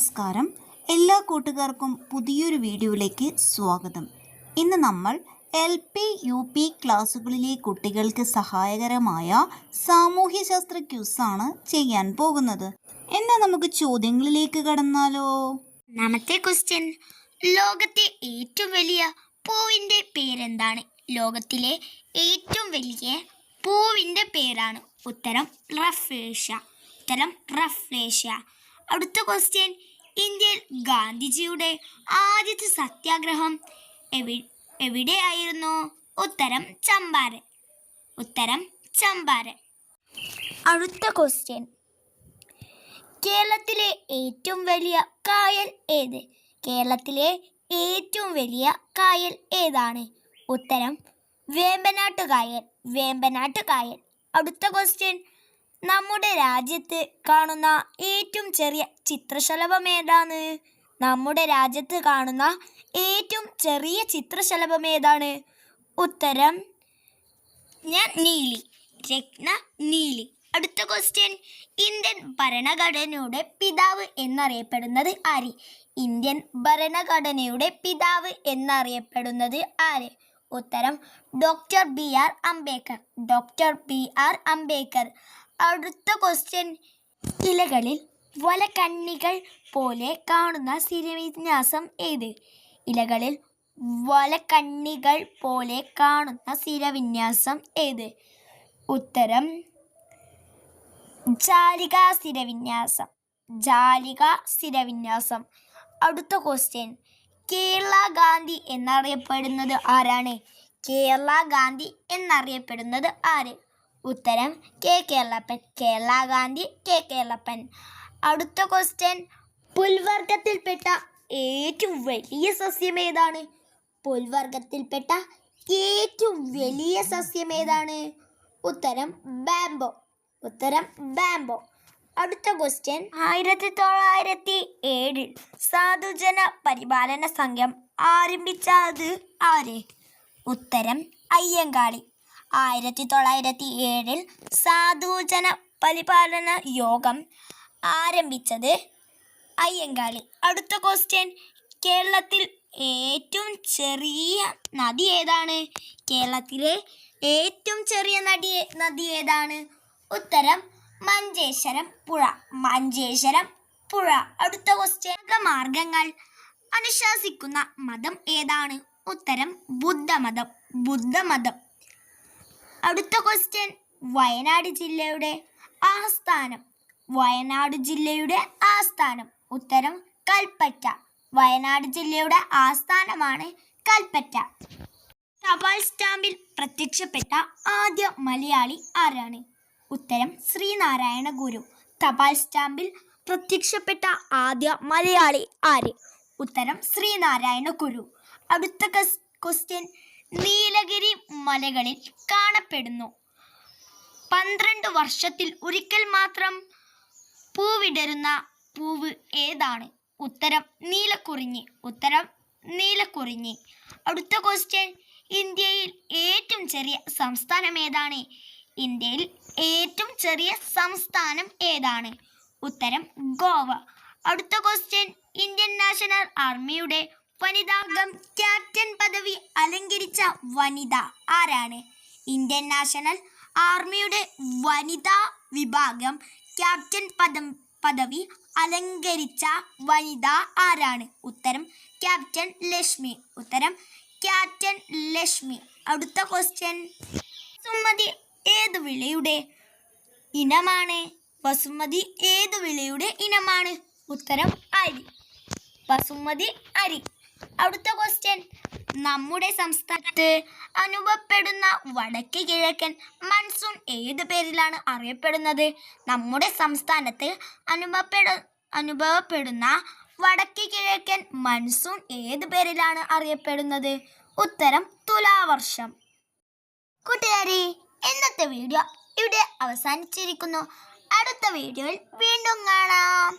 നമസ്കാരം. എല്ലാ കൂട്ടുകാർക്കും പുതിയൊരു വീഡിയോയിലേക്ക് സ്വാഗതം. ഇന്ന് നമ്മൾ എൽ പി യു പി ക്ലാസ്സുകളിലെ കുട്ടികൾക്ക് സഹായകരമായ സാമൂഹ്യശാസ്ത്ര ക്യൂസാണ് ചെയ്യാൻ പോകുന്നത്. എന്നാ നമുക്ക് ചോദ്യങ്ങളിലേക്ക് കടന്നാലോ? ഒന്നാമത്തെ ക്വസ്റ്റ്യൻ. ലോകത്തെ ഏറ്റവും വലിയ പൂവിന്റെ പേരെന്താണ്? ലോകത്തിലെ ഏറ്റവും വലിയ പൂവിന്റെ പേരാണ്. ഉത്തരം റഫേഷ്യ. ഉത്തരം റഫ്ലേഷ്യ അടുത്ത ക്വസ്റ്റ്യൻ. ഇന്ത്യയിൽ ഗാന്ധിജിയുടെ ആദ്യത്തെ സത്യാഗ്രഹം എവി എവിടെയായിരുന്നു? ഉത്തരം ചമ്പാരൻ. ഉത്തരം ചമ്പാരൻ. അടുത്ത ക്വസ്റ്റ്യൻ കേരളത്തിലെ ഏറ്റവും വലിയ കായൽ ഏത്? കേരളത്തിലെ ഏറ്റവും വലിയ കായൽ ഏതാണ്? ഉത്തരം വേമ്പനാട്ട് കായൽ. വേമ്പനാട്ട് കായൽ. അടുത്ത ക്വസ്റ്റ്യൻ നമ്മുടെ രാജ്യത്ത് കാണുന്ന ഏറ്റവും ചെറിയ ചിത്രശലഭം ഏതാണ്? നമ്മുടെ രാജ്യത്ത് കാണുന്ന ഏറ്റവും ചെറിയ ചിത്രശലഭം ഏതാണ്? ഉത്തരം ഞാൻ നീലി രത്ന നീലി. അടുത്ത ക്വസ്റ്റ്യൻ ഇന്ത്യൻ ഭരണഘടനയുടെ പിതാവ് എന്നറിയപ്പെടുന്നത് ആര്? ഇന്ത്യൻ ഭരണഘടനയുടെ പിതാവ് എന്നറിയപ്പെടുന്നത് ആര്? ഉത്തരം doctor B R Ambedkar. Doctor B R Ambedkar. അടുത്ത ക്വസ്റ്റ്യൻ ഇലകളിൽ വലക്കണ്ണികൾ പോലെ കാണുന്ന സ്ഥിരവിന്യാസം ഏത്? ഇലകളിൽ വലക്കണ്ണികൾ പോലെ കാണുന്ന സ്ഥിരവിന്യാസം ഏത്? ഉത്തരം ജാലിക സ്ഥിരവിന്യാസം. ജാലിക സ്ഥിരവിന്യാസം. അടുത്ത ക്വസ്റ്റ്യൻ കേരള ഗാന്ധി എന്നറിയപ്പെടുന്നത് ആരാണ്? കേരള ഗാന്ധി എന്നറിയപ്പെടുന്നത് ആര്? ഉത്തരം കെ കേരളപ്പൻ. കേരള ഗാന്ധി കെ കേരളപ്പൻ. അടുത്ത ക്വസ്റ്റ്യൻ പുൽവർഗത്തിൽപ്പെട്ട ഏറ്റവും വലിയ സസ്യം ഏതാണ്? പുൽവർഗത്തിൽപ്പെട്ട ഏറ്റവും വലിയ സസ്യം ഏതാണ്? ഉത്തരം ബാംബോ. ഉത്തരം ബാംബോ. അടുത്ത ക്വസ്റ്റ്യൻ ആയിരത്തി തൊള്ളായിരത്തി ഏഴിൽ സാധുജന പരിപാലന സംഘം ആരംഭിച്ചത് ആര്? ഉത്തരം അയ്യങ്കാളി. ആയിരത്തി തൊള്ളായിരത്തി ഏഴിൽ സാധുജന പരിപാലന യോഗം ആരംഭിച്ചത് അയ്യങ്കാളി. അടുത്ത ക്വസ്റ്റ്യൻ കേരളത്തിൽ ഏറ്റവും ചെറിയ നദി ഏതാണ്? കേരളത്തിലെ ഏറ്റവും ചെറിയ നദി നദി ഏതാണ്? ഉത്തരം മഞ്ചേശ്വരം പുഴ. മഞ്ചേശ്വരം പുഴ. അടുത്ത ക്വസ്റ്റ്യൻ മാർഗങ്ങൾ അനുശാസിക്കുന്ന മതം ഏതാണ്? ഉത്തരം ബുദ്ധമതം. ബുദ്ധമതം. അടുത്ത ക്വസ്റ്റ്യൻ വയനാട് ജില്ലയുടെ ആസ്ഥാനം. വയനാട് ജില്ലയുടെ ആസ്ഥാനം. ഉത്തരം കൽപ്പറ്റ. വയനാട് ജില്ലയുടെ ആസ്ഥാനമാണ് കൽപ്പറ്റ. തപാൽ സ്റ്റാമ്പിൽ പ്രത്യക്ഷപ്പെട്ട ആദ്യ മലയാളി ആരാണ്? ഉത്തരം ശ്രീനാരായണ ഗുരു. തപാൽ സ്റ്റാമ്പിൽ പ്രത്യക്ഷപ്പെട്ട ആദ്യ മലയാളി ആര്? ഉത്തരം ശ്രീനാരായണ ഗുരു. അടുത്ത ക്വസ്റ്റ്യൻ നീലഗിരി മലകളിൽ കാണപ്പെടുന്നു. പന്ത്രണ്ട് വർഷത്തിൽ ഒരിക്കൽ മാത്രം പൂവിടരുന്ന പൂവ് ഏതാണ്? ഉത്തരം നീലക്കുറിഞ്ഞി. ഉത്തരം നീലക്കുറിഞ്ഞി. അടുത്ത ക്വസ്റ്റ്യൻ ഇന്ത്യയിൽ ഏറ്റവും ചെറിയ സംസ്ഥാനം ഏതാണ്? ഇന്ത്യയിൽ ഏറ്റവും ചെറിയ സംസ്ഥാനം ഏതാണ്? ഉത്തരം ഗോവ. അടുത്ത ക്വസ്റ്റ്യൻ ഇന്ത്യൻ നാഷണൽ ആർമിയുടെ വനിതാംഗം ക്യാപ്റ്റൻ പദവി അലങ്കരിച്ച വനിത ആരാണ്? ഇന്ത്യൻ നാഷണൽ ആർമിയുടെ വനിതാ വിഭാഗം ക്യാപ്റ്റൻ പദം പദവി അലങ്കരിച്ച വനിത ആരാണ്? ഉത്തരം ക്യാപ്റ്റൻ ലക്ഷ്മി. ഉത്തരം ക്യാപ്റ്റൻ ലക്ഷ്മി. അടുത്ത ക്വസ്റ്റ്യൻ വസുമതി ഏത് വിളയുടെ ഇനമാണ്? വസുമതി ഏത് വിളയുടെ ഇനമാണ്? ഉത്തരം അരി. വസുമതി അരി. അടുത്ത ക്വസ്റ്റ്യൻ നമ്മുടെ സംസ്ഥാനത്ത് അനുഭവപ്പെടുന്ന വടക്ക് കിഴക്കൻ മൺസൂൺ ഏത് പേരിലാണ് അറിയപ്പെടുന്നത്? നമ്മുടെ സംസ്ഥാനത്ത് അനുഭവപ്പെട അനുഭവപ്പെടുന്ന വടക്ക് കിഴക്കൻ മൺസൂൺ ഏത് പേരിലാണ് അറിയപ്പെടുന്നത്? ഉത്തരം തുലാവർഷം. കൂട്ടുകാരെ ഇന്നത്തെ വീഡിയോ ഇവിടെ അവസാനിച്ചിരിക്കുന്നു. അടുത്ത വീഡിയോയിൽ വീണ്ടും കാണാം.